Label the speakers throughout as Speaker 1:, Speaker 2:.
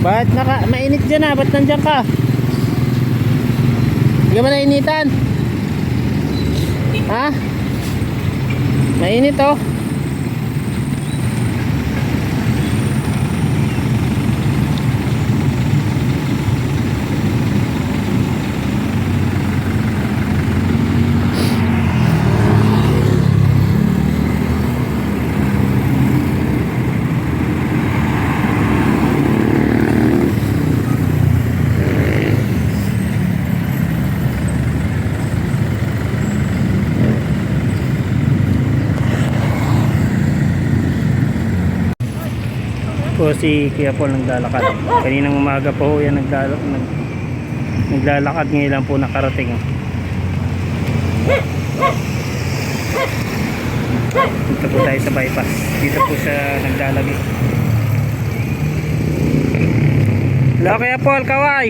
Speaker 1: Ba't naka, mainit dyan ah? Ba't nandyan ka? Hindi ka ba? Ha? Mainit oh. Po si Kuya Paul naglalakad. Kaninang umaga po yan naglalakad, nag, naglalakad ngayon lang po nakarating. Dito po tayo sa bypass. Dito po siya naglalagi. Hello Kuya Paul, kaway!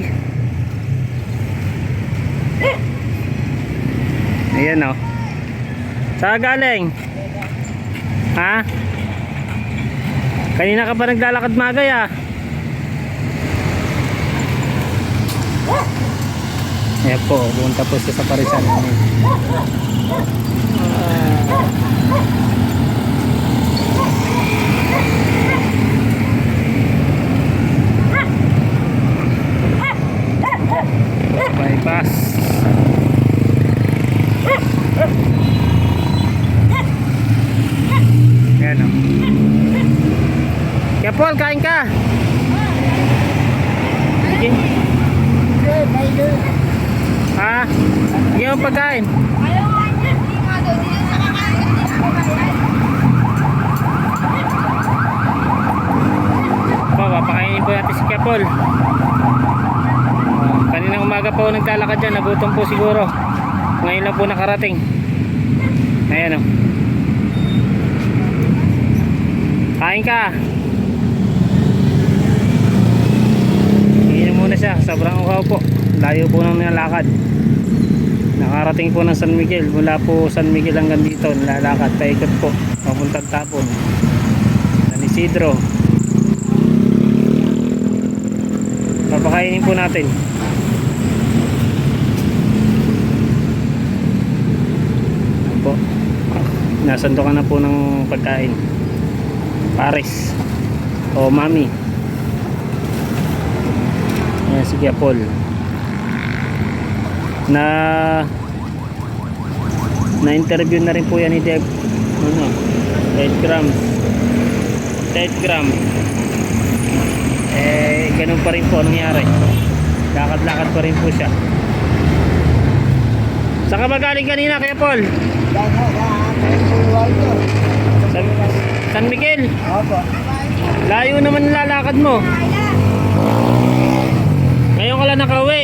Speaker 1: Ayan o. Saan galing? Ha? Kanina ka pa naglalakad magay ah. Ayan po, pumunta po siya sa Parisan. Bypass. Ayan o. Kaya Paul, kain ka. Sige. Ha? Sige mo pagkain. Pa, papakainin po natin si Kuya Paul. Oh, kaninang umaga po naglalakad dyan, nagutom po siguro. Ngayon lang po nakarating. Ayan o. Kain ka. Iinom muna siya. Sobrang uhaw po. Layo po ng nilalakad. Nakarating po ng San Miguel. Mula po San Miguel hanggang dito. Nilalakad. Paikot po. Papuntang tapon. San Isidro. Papakainin po natin. Po. Nasandukan na po ng pagkain. Paris o Mami Ayan si Paul na na interview na rin po yan ni Deb. Ano? 8 grams 8 gram eh ganun pa rin po ang nangyari. Lakad lakad pa rin po siya. Saan ka ba galing kanina Kuya Paul? San, San Miguel? Layo naman lalakad mo. Ngayon ka lang nakauwi.